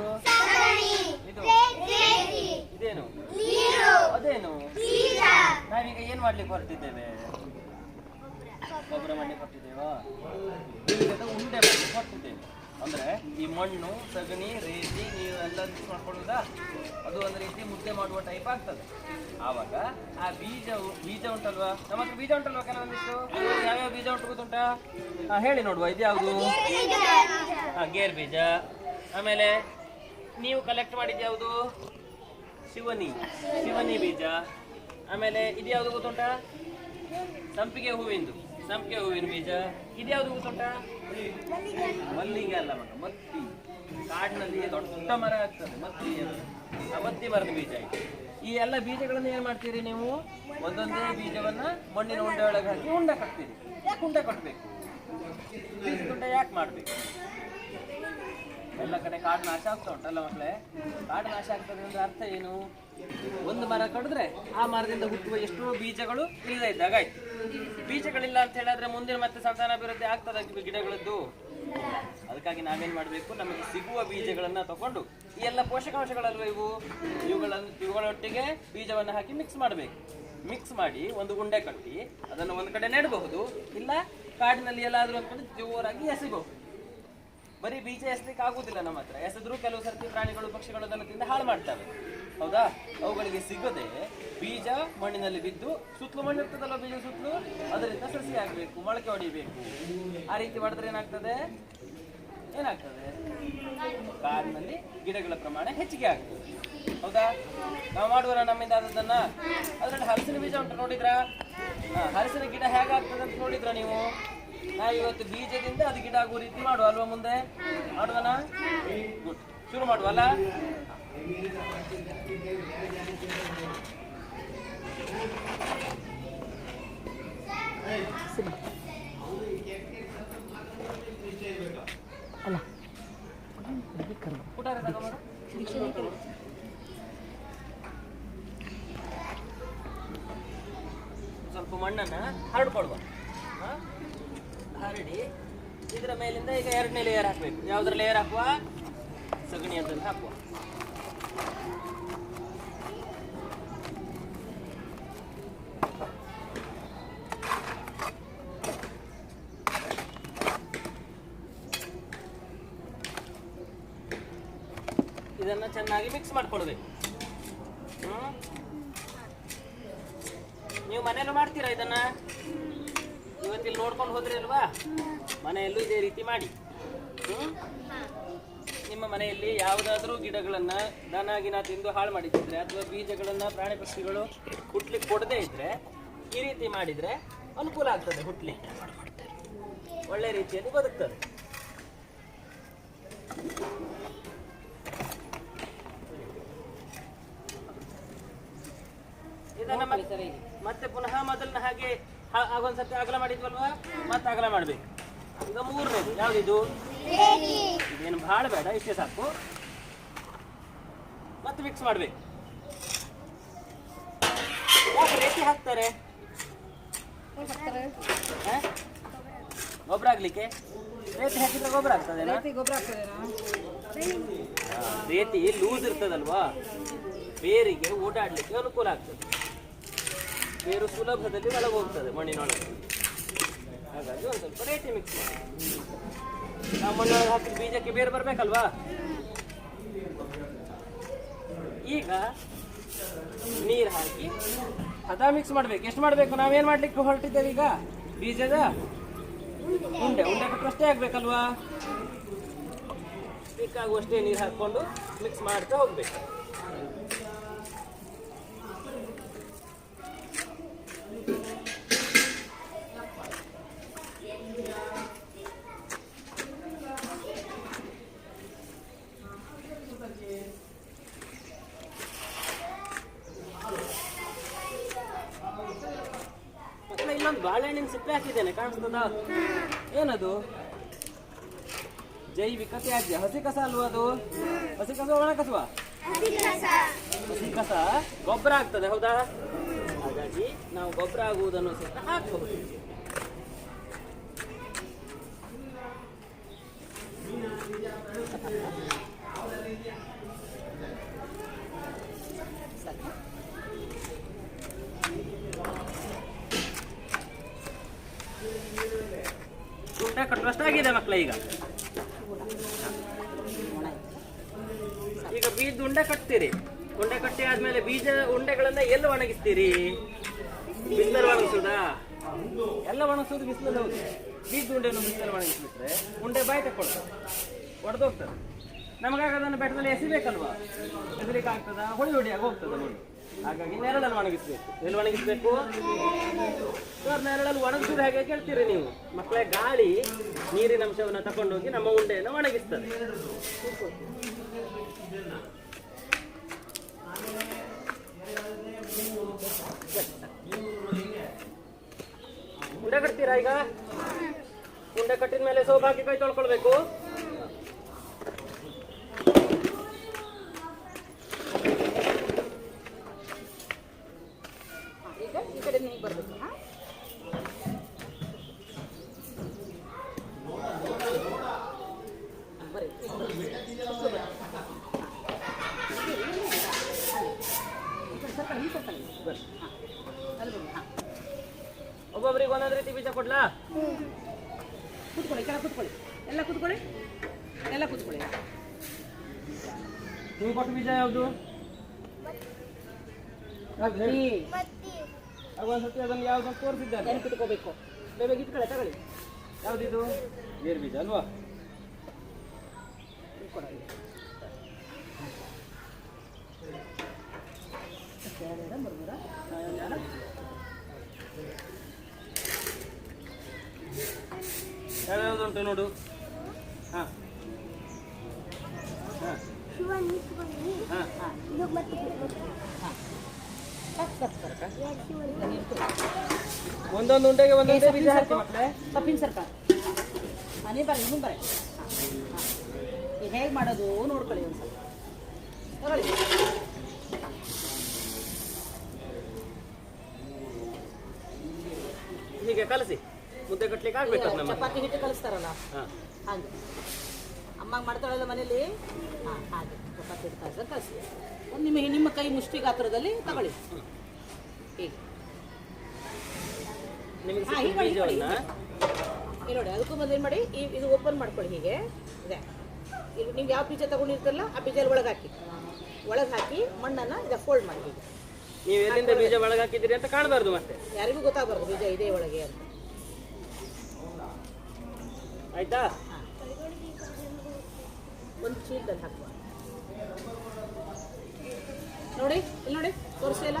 ಇದು ಇದು ಇದೇನು? ಅದೇನು? ನಾವೀಗ ಏನು ಮಾಡ್ಲಿಕ್ಕೆ ಹೊರಟಿದ್ದೇವೆ? ಗೊಬ್ಬರ ಮಾಡ್ಲಿಕ್ಕೆ ಹೊರಟಿದ್ದೇವಾ? ಉಂಡೆ ಮಾಡ್ಲಿಕ್ಕೆ ಹೊರಟಿದ್ದೇವೆ. ಅಂದ್ರೆ ಈ ಮಣ್ಣು ಸಗಣಿ ರೇತಿ ನೀರು ಎಲ್ಲ ಮಿಕ್ಸ್ ಮಾಡ್ಕೊಳ್ಳೋದಾ? ಅದು ಒಂದು ರೀತಿ ಮುದ್ದೆ ಮಾಡುವ ಟೈಪ್ ಆಗ್ತದೆ. ಆವಾಗ ಆ ಬೀಜ ಬೀಜ ಉಂಟಲ್ವಾ? ನಮ್ಮ ಹತ್ರ ಬೀಜ ಉಂಟಲ್ವಾ ಕೆಲವೊಂದಿಷ್ಟು ಯಾವ್ಯಾವ ಬೀಜ ಉಂಟು ಗೊತ್ತುಂಟಾ ಹೇಳಿ ನೋಡುವ ಇದು ಯಾವುದು ಆ ಗೇರ್ ಬೀಜ ಆಮೇಲೆ ನೀವು ಕಲೆಕ್ಟ್ ಮಾಡಿದ್ದು ಯಾವುದು? ಶಿವನಿ. ಶಿವನಿ ಬೀಜ. ಆಮೇಲೆ ಇದು ಯಾವುದು ಗೊತ್ತುಂಟಾ? ಸಂಪಿಗೆ ಹೂವಿಂದು. ಸಂಪಿಗೆ ಹೂವಿನ ಬೀಜ. ಇದು ಯಾವುದು ಗೊತ್ತುಂಟಾ? ಮಲ್ಲಿಗೆ ಅಲ್ಲ ಮಗ, ಮತ್ತಿ. ಕಾಡಿನಲ್ಲಿ ದೊಡ್ಡ ಮರ ಆಗ್ತದೆ, ಮತ್ತಿ ಮತ್ತಿ ಮರದ ಬೀಜ ಈ ಎಲ್ಲ ಬೀಜಗಳನ್ನು ಏನ್ ಮಾಡ್ತೀರಿ ನೀವು? ಒಂದೊಂದೇ ಬೀಜವನ್ನ ಮಣ್ಣಿನ ಉಂಡೆ ಒಳಗೆ ಹಾಕಿ ಉಂಡೆ ಕಟ್ತೀರಿ. ಯಾಕೆ ಉಂಡೆ ಕಟ್ಟಬೇಕು ಬೀಜ ಉಂಡೆ ಯಾಕೆ ಮಾಡ್ಬೇಕು? ಎಲ್ಲ ಕಡೆ ಕಾಡು ನಾಶ ಆಗ್ತಾ ಉಂಟಲ್ಲ ಮಕ್ಕಳೇ? ಕಾಡು ನಾಶ ಆಗ್ತದೆ ಅಂದ್ರೆ ಅರ್ಥ ಏನು? ಒಂದು ಮರ ಕಡಿದ್ರೆ ಆ ಮರದಿಂದ ಹುಟ್ಟುವ ಎಷ್ಟೋ ಬೀಜಗಳು ಇಲ್ಲದೆ ಇದ್ದಾಗ ಆಯ್ತು. ಬೀಜಗಳಿಲ್ಲ ಅಂತ ಹೇಳಿದ್ರೆ ಮುಂದಿನ ಮತ್ತೆ ಸಂತಾನಾಭಿವೃದ್ಧಿ ಆಗ್ತದೆ ಗಿಡಗಳದ್ದು. ಅದಕ್ಕಾಗಿ ನಾವೇನ್ ಮಾಡಬೇಕು? ನಮಗೆ ಸಿಗುವ ಬೀಜಗಳನ್ನ ತಕೊಂಡು ಈ ಎಲ್ಲ ಪೋಷಕಾಂಶಗಳಲ್ವ ಇವು? ಇವುಗಳನ್ನು ಇವುಗಳೊಟ್ಟಿಗೆ ಬೀಜವನ್ನು ಹಾಕಿ ಮಿಕ್ಸ್ ಮಾಡಬೇಕು. ಮಿಕ್ಸ್ ಮಾಡಿ ಒಂದು ಗುಂಡೆ ಕಟ್ಟಿ ಅದನ್ನು ಒಂದು ಕಡೆ ನೆಡಬಹುದು. ಇಲ್ಲ ಕಾಡಿನಲ್ಲಿ ಎಲ್ಲಾದ್ರೂ ಒಂದು ಕಡೆ ಜೋರಾಗಿ ಎಸಿಬಹುದು. ಬರೀ ಬೀಜ ಎಸ್ಲಿಕ್ಕೆ ಆಗುದಿಲ್ಲ ನಮ್ಮ ಹತ್ರ. ಎಸೆದ್ರು ಕೆಲವು ಸರ್ತಿ ಪ್ರಾಣಿಗಳು, ಪಕ್ಷಿಗಳು ಅದನ್ನು ತಿಂದು ಹಾಳು ಮಾಡ್ತವೆ. ಹೌದಾ? ಅವುಗಳಿಗೆ ಸಿಗದೆ ಬೀಜ ಮಣ್ಣಿನಲ್ಲಿ ಬಿದ್ದು ಸುತ್ತಲೂ ಮಣ್ಣು ಇರ್ತದಲ್ಲ ಬೀಜ ಸುತ್ತಲೂ? ಅದರಿಂದ ಸಸಿ ಆಗಬೇಕು, ಮೊಳಕೆ ಹೊಡಿಬೇಕು ಆ ರೀತಿ ಮಾಡಿದ್ರೆ ಏನಾಗ್ತದೆ? ಏನಾಗ್ತದೆ? ಕಾಡಿನಲ್ಲಿ ಗಿಡಗಳ ಪ್ರಮಾಣ ಹೆಚ್ಚಿಗೆ ಆಗ್ತದೆ. ಹೌದಾ? ನಾವು ಮಾಡುವರ ನಮ್ಮಿಂದ ಆದದ್ದನ್ನ? ಅದರಲ್ಲಿ ಹಲಸಿನ ಬೀಜ ಉಂಟು ನೋಡಿದ್ರಾ? ಹಲಸಿನ ಗಿಡ ಹೇಗಾಗ್ತದೆ ಅಂತ ನೋಡಿದ್ರಾ ನೀವು? ನಾವು ಇವತ್ತು ಬೀಜದಿಂದ ಅದು ಗಿಡ ಆಗುವ ರೀತಿ ಮಾಡುವ ಅಲ್ವಾ ಮುಂದೆ? ಮಾಡುವನಾ? ಗುಡ್ ಶುರು ಮಾಡುವ ಅಲ್ಲ. ಸ್ವಲ್ಪ ಮಣ್ಣನ್ನ ಹರಡ್ಕೊಡುವ ಹಾ? ಹರಡಿ ಇದರ ಮೇಲಿಂದ ಈಗ ಎರಡನೇ ಲೇಯರ್ ಹಾಕ್ಬೇಕು. ಯಾವ್ದ್ರ ಲೇಯರ್ ಹಾಕುವ? ಸಗಣಿ ಅಂತ ಹಾಕುವ. ಇದನ್ನ ಚೆನ್ನಾಗಿ ಮಿಕ್ಸ್ ಮಾಡ್ಕೊಡ್ಬೇಕು? ನೀವು ಮನೇಲೂ ಮಾಡ್ತೀರಾ ಇದನ್ನ? ಇವತ್ತಿಲ್ಲಿ ನೋಡ್ಕೊಂಡು ಹೋದ್ರಿ ಅಲ್ವಾ? ಮನೆಯಲ್ಲೂ ಇದೇ ರೀತಿ ಮಾಡಿ? ನಿಮ್ಮ ಮನೆಯಲ್ಲಿ ಯಾವುದಾದ್ರೂ ಗಿಡಗಳನ್ನ ದನ ಗಿನ ತಿಂದು ಹಾಳು ಮಾಡಿದ್ರೆ ಅಥವಾ ಬೀಜಗಳನ್ನ ಪ್ರಾಣಿ ಪಕ್ಷಿಗಳು ಹುಟ್ಲಿಕ್ಕೆ ಕೊಡದೇ ಇದ್ರೆ ಈ ರೀತಿ ಮಾಡಿದ್ರೆ ಅನುಕೂಲ ಆಗ್ತದೆ ಹುಟ್ಲಿ ಒಳ್ಳೆ ರೀತಿಯಲ್ಲಿ ಬದುಕ್ತದೆ. ಇದನ್ನ ಮತ್ತೆ ಪುನಃ ಮೊದಲಿನ ಹಾಗೆ ಹಾ- ಆಗೊಂದ್ಸತಿ ಅಗಲ ಮಾಡಿದ್ವಲ್ವಾ? ಮತ್ತೆ ಅಗಲ ಮಾಡ್ಬೇಕು. ಈಗ ಮೂರನೇದು. ಯಾವ್ದಿದು? ಇದೇನು ಭಾಳ ಬೇಡ ಇಷ್ಟೇ ಸಾಕು. ಮತ್ತೆ ಮಿಕ್ಸ್ ಮಾಡ್ಬೇಕು. ಯಾಕೆ ರೇತಿ ಹಾಕ್ತಾರೆ? ಗೊಬ್ಬರ ಆಗ್ಲಿಕ್ಕೆ ರೇತಿ ಹಾಕಿದ್ರೆ ಗೊಬ್ಬರ ಆಗ್ತದೆ ರೇತಿ ಲೂಸ್ ಇರ್ತದಲ್ವಾ? ಬೇರಿಗೆ ಓಡಾಡ್ಲಿಕ್ಕೆ ಅನುಕೂಲ ಆಗ್ತದೆ. ಬೇರು ಸುಲಭದಲ್ಲಿ ಒಳಗೋಗ್ತದೆ ಮಣ್ಣಿನೊಳಗೆ. ಹಾಗಾಗಿ ಒಂದು ಸ್ವಲ್ಪ ರೇಟಿ ಮಿಕ್ಸ್ ನಾವು ಮಣ್ಣೊಳಗೆ ಹಾಕಿದ ಬೀಜಕ್ಕೆ ಬೇರು ಬರಬೇಕಲ್ವಾ? ಈಗ ನೀರು ಹಾಕಿ ಹದ ಮಿಕ್ಸ್ ಮಾಡ್ಬೇಕು. ಎಷ್ಟು ಮಾಡಬೇಕು? ನಾವೇನು ಮಾಡ್ಲಿಕ್ಕೆ ಹೊರಟಿದ್ದೇವೆ ಈಗ? ಬೀಜದ ಉಂಡೆ. ಉಂಡೆ ಕೊಟ್ಟರಷ್ಟೇ ಆಗ್ಬೇಕಲ್ವಾ? ಬೇಕಾಗುವಷ್ಟೇ ನೀರು ಹಾಕ್ಕೊಂಡು ಮಿಕ್ಸ್ ಮಾಡ್ತಾ ಹೋಗ್ಬೇಕು. ಇಲ್ಲೊಂದು ಬಾಳೆಹಣ್ಣಿನ ಸಿಪ್ಪೆ ಹಾಕಿದ್ದೇನೆ, ಕಾಣಿಸ್ತದ? ಏನದು? ಜೈವಿಕ ತ್ಯಾಜ್ಯ. ಹಸಿ ಕಸ ಅಲ್ವಾ ಅದು? ಹಸಿ ಕಸ ಒಣ ಕಸವಾ ಹಸಿ ಕಸ ಗೊಬ್ಬರ ಆಗ್ತದೆ, ಹೌದಾ? ಹಾಗಾಗಿ ನಾವು ಗೊಬ್ಬರ ಆಗುವುದನ್ನು ಸಹ ಹಾಕಬಹುದು. ಉಂಡೆ ಕಟ್ಟುವಷ್ಟಾಗಿದೆ ಮಕ್ಕಳ ಈಗ. ಈಗ ಬೀಜ ಉಂಡೆ ಕಟ್ತೀರಿ. ಉಂಡೆ ಕಟ್ಟಿ ಆದ್ಮೇಲೆ ಬೀಜ ಉಂಡೆಗಳನ್ನ ಎಲ್ಲಿ ಒಣಗಿಸ್ತೀರಿ? ಬಿಸಿಲಲ್ಲಿ ಒಣಗಿಸೋದಾ? ಎಲ್ಲ ಒಣಗಿಸೋದು ಬಿಸಿಲಲ್ಲಿ ಹೋಗಿ ಬೀಜ ಉಂಡೆಯನ್ನು ಬಿಸಿಲಲ್ಲಿ ಒಣಗಿಸ್ಬಿಟ್ರೆ ಉಂಡೆ ಬಾಯಿ ತಕ್ಕೊಳ್ತದೆ. ಒಡೆದೋಗ್ತದೆ. ನಮಗಾಗ ಅದನ್ನು ಬೆಟ್ಟದಲ್ಲಿ ಎಸಿಬೇಕಲ್ವಾ? ಎಸಲಿಕ್ಕೆ ಆಗ್ತದ ಹೊಳಿ ಹೊಡಿಯಾಗಿ ಹೋಗ್ತದೆ ಮಣ್ಣು ಹಾಗಾಗಿ ನೆರಳಲ್ಲಿ ಒಣಗಿಸ್ಬೇಕು. ಎಲ್ಲಿ ಒಣಗಿಸ್ಬೇಕು? ಸರ್, ನೆರಳಲ್ಲಿ ಒಣಗಿಸಿದ್ರೆ ಹಾಗೆ ಕೇಳ್ತೀರಿ ನೀವು? ಮಕ್ಕಳೇ, ಗಾಳಿ ನೀರಿನ ಅಂಶವನ್ನು ತಗೊಂಡೋಗಿ ನಮ್ಮ ಉಂಡೆಯನ್ನು ಒಣಗಿಸ್ತದೆ. ಉಂಡೆ ಕಟ್ತೀರಾ ಈಗ? ಉಂಡೆ ಕಟ್ಟಿದ ಮೇಲೆ ಹಾಕಿ ಕೈ ತೊಳ್ಕೊಳ್ಬೇಕು ಹಾಂ, ಈಗ ಈ ಕಡೆ ನೀವು ಬರಬೇಕು ಹಾಂ ಬರ್ರಿ ಈಗ ಬರ್ರಿ. ಸುತ್ಲು ಬರ್ರಿ. ಇಲ್ಲಿ, ಇಲ್ಲಿ, ಇಲ್ಲಿ. ಅಲ್ಲಿ. ಈ ಕಡೆ ಸರ್ಕಳಿ, ಈ ಸರ್ಕಳಿ. ಬರ್ರಿ. ಹಾಂ. ಅಲ್ಲಿ ಬನ್ನಿ ಹಾಂ ಒಬ್ಬೊಬ್ರಿಗೆ ಒಂದೊಂದು ರೀತಿ ಬೀಜ ಕೊಡ್ಲಾ? ಕೂತ್ಕೊಳ್ಳಿ ಕೆಳಗೆ ಕೂತ್ಕೊಳ್ಳಿ. ಎಲ್ಲ ಕೂತ್ಕೊಳ್ಳಿ. ಎಲ್ಲ ಕೂತ್ಕೊಳ್ಳಿ. ನೀವು ಕೊಟ್ಟ ಬೀಜ ಯಾವುದು? ಒಂದ್ಸತಿ ಅದನ್ನು ಯಾವ್ದು ತೋರಿಸಿದ್ದಾರೆ. ಕೂತ್ಕೋಬೇಕು. ಬೇಗ ಇಟ್ಕೊಳ್ಳಿ ತಗೊಳ್ಳಿ. ಯಾವ್ದಿದು? ಗೇರು ಬೀಜ ಅಲ್ವಾ? ಕೊಡೋದು. ಎರಡು ಉಂಟು ನೋಡು. ಹಾ. ಒಂದೊಂದು ಉಂಡೆಗೆ ಒಂದೊಂದು ಬೀಜ ಹಾಕಿ ಮಕ್ಕಳೇ. ತಪ್ಪಿನ ಸರ್ಕಾರ ಮನೆ ಬರ್ರಿ ಇನ್ನೂ ಬರ್ರಿ ಈಗ ಹೇಗೆ ಮಾಡೋದು? ನೋಡ್ಕೊಳ್ಳಿ ಒಂದು ತಗೊಳ್ಳಿ ಹೀಗೆ ಕಲಸಿ. ಮುದ್ದೆ ಕಟ್ಲಿಕ್ಕೆ ಆಗ್ಬೇಕು ಚಪಾತಿ ಹಿಟ್ಟು ಕಲಿಸ್ತಾರಲ್ಲ. ಹಾಗೆ. ಅಮ್ಮ ಮಾಡ್ತಾಳಲ್ಲ ಮನೇಲಿ? ಹಾಂ ಹಾಗೆ. ಚಪಾತಿ ಹಿಟ್ಟು ಕಲಿಸ್ತಾರೆ ಕಳಿಸಿ ನಿಮ್ಮ ನಿಮ್ಮ ಕೈ ಮುಷ್ಟಿ ಗಾತ್ರದಲ್ಲಿ ತಗೊಳ್ಳಿ. ಹೀಗೆ. ಇಲ್ಲಿ ನೋಡಿ ಅದಕ್ಕೂ ಮೊದಲು ಏನು ಮಾಡಿ ಈ ಇದು ಓಪನ್ ಮಾಡ್ಕೊಳ್ಳಿ ಹೀಗೆ. ಇದೆ. ಇಲ್ಲಿ ನೀವು ಯಾವ ಬೀಜ ತಗೊಂಡಿರ್ತಾರಲ್ಲ ಆ ಬೀಜ ಒಳಗೆ ಹಾಕಿ ಒಳಗೆ ಹಾಕಿ ಮಣ್ಣನ್ನು ಇದೆ ಫೋಲ್ಡ್ ಮಾಡಿ ಹೀಗೆ. ನೀವು ಎಲ್ಲಿಂದ ಬೀಜ ಒಳಗೆ ಹಾಕಿದ್ದೀರಿ ಅಂತ ಕಾಣಬಾರ್ದು ಮತ್ತೆ. ಯಾರಿಗೂ ಗೊತ್ತಾಗಬಾರ್ದು ಬೀಜ ಇದೆ ಒಳಗೆ ಅಂತ. ಆಯ್ತಾ? ಹಾಂ ಒಂದು ಚೀಲದಲ್ಲಿ ಹಾಕುವ. ನೋಡಿ ಇಲ್ಲಿ ನೋಡಿ ತೋರಿಸಿ ಎಲ್ಲ?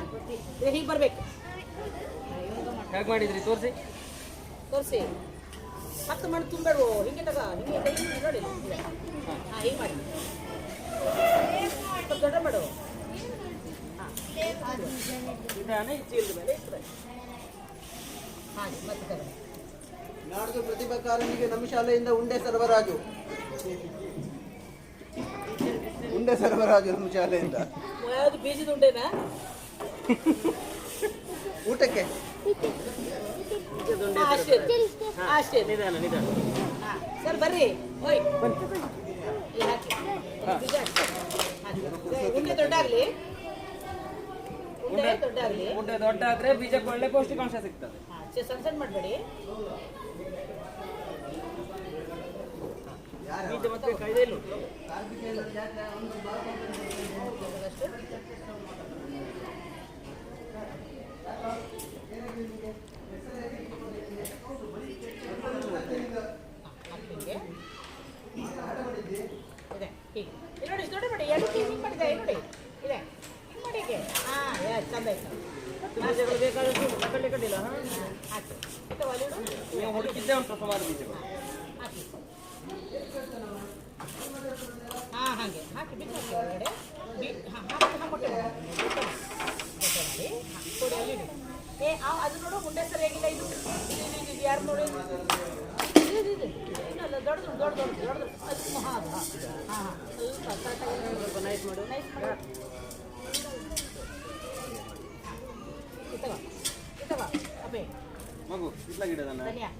ಹೀಗೆ ಬರಬೇಕು. ಹೇಗೆ ಮಾಡಿದ್ರಿ? ತೋರಿಸಿ. ತೋರಿಸಿ. ಹತ್ತು ಮಣ್ಣು ತುಂಬಬೇಡವು ಹಿಂಗೆ ತಗ ಹಿಂಗೆ ಕೈ ನೋಡಿ. ಹಾಂ ಹೀಗೆ ಮಾಡಿ. ಸ್ವಲ್ಪ ದೊಡ್ಡ ಮಾಡು ಹಾಂ ಚೀಲದ ಮೇಲೆ. ಹಾಗೆ ಮತ್ತೆ ತಗೋ. ನಾಡ್ದು ಪ್ರತಿಭಾಕಾರನಿಗೆ ನಮ್ಮ ಶಾಲೆಯಿಂದ ಉಂಡೆ ಸರಬರಾಜು. ಉಂಡೆ ಸರಬರಾಜು ನಮ್ಮ ಶಾಲೆಯಿಂದ. ಯಾವುದು ಬೀಜದ ಉಂಡೆನಾ? ಊಟಕ್ಕೆ. ಉಂಡೆ ಅಷ್ಟೇ. ನಿಧಾನ ನಿಧಾನ. ಸರ್ ಬರ್ರಿ. ಹಾಕಿ ಬೀಜ ಹಾಕಿ. ಹಾಕಿ. ಉಂಡೆ ದೊಡ್ಡಾಗಲಿ. ಉಂಡೆ ದೊಡ್ಡಾಗಲಿ. ಉಂಡೆ ದೊಡ್ಡ ಆದ್ರೆ ಬೀಜಕ್ಕೆ ಒಳ್ಳೆ ಪೌಷ್ಟಿಕಾಂಶ ಸಿಗ್ತದೆ. ಹಾಂ ಸಣ್ಣ ಸಣ್ಣ ಮಾಡಬೇಡಿ ಬೀಜ ಮತ್ತೆ ಕೈಯಲ್ಲಿ ಉಂಟು ಹಿಂಗೆ ಇದೆ ಹೀಗೆ ಇಲ್ಲಿ ನೋಡಿ ದೊಡ್ಡ ಮಾಡಿ ಎರಡು ಕೆ ಜಿ ಮಾಡಿದೆ ನೋಡಿ ಇದೆ ಹಿಂಗೆ ಮಾಡಿ ಹೀಗೆ ಹಾಂ ಚಂದ ಆಯ್ತು ಬೀಜಗಳು ಬೇಕಾದಷ್ಟು ಕಡ್ಡಿಲ್ಲ ಹಾ ಹುಡುಕಿದ್ದೆ ಸ್ವಲ್ಪ ನೀವು ಹುಡುಕಿದ್ದೇ ಉಂಟು ಸುಮಾರು ಬೀಜಗಳು ಹಾಕಿ ಹಾಂ ಹಾಗೆ. ಹಾಕಿ ಬಿಟ್ಟು ಹಾಕಿ ಒಳಗಡೆ. ಬಿ ಹಾಂ ಹಾಕಿ ಹಾಂ ಕೊಟ್ಟೆ ಮಾಡಿ ಕೊಡಿ ಅಲ್ಲಿ ಏ ಆ ಅದು ನೋಡು ಮುಂಡೆ ಸರಿಯಾಗಿಲ್ಲ ಇದು. ಇದು ಯಾರು ನೋಡಿ? ಇದು ಇದು ಇದು. ದೊಡ್ಡದು ದೊಡ್ಡ ದೊಡ್ಡ ದೊಡ್ಡದು. ಅದು ಹಾಂ ಅದು. ಹಾಂ ಹಾಂ ಹಾಂ. ಸ್ವಲ್ಪ ಕರೆಕ್ಟಾಗಿ ನೈಸ್ ಮಾಡು. ನೈಸ್ ಮಾಡು. ಇತ್ತವ ಇತ್ತವ ಅಪ್ಪೆ ಮಗು ಇಟ್ಲ ಗಿಡದನ್ನ ಧನಿಯಾ.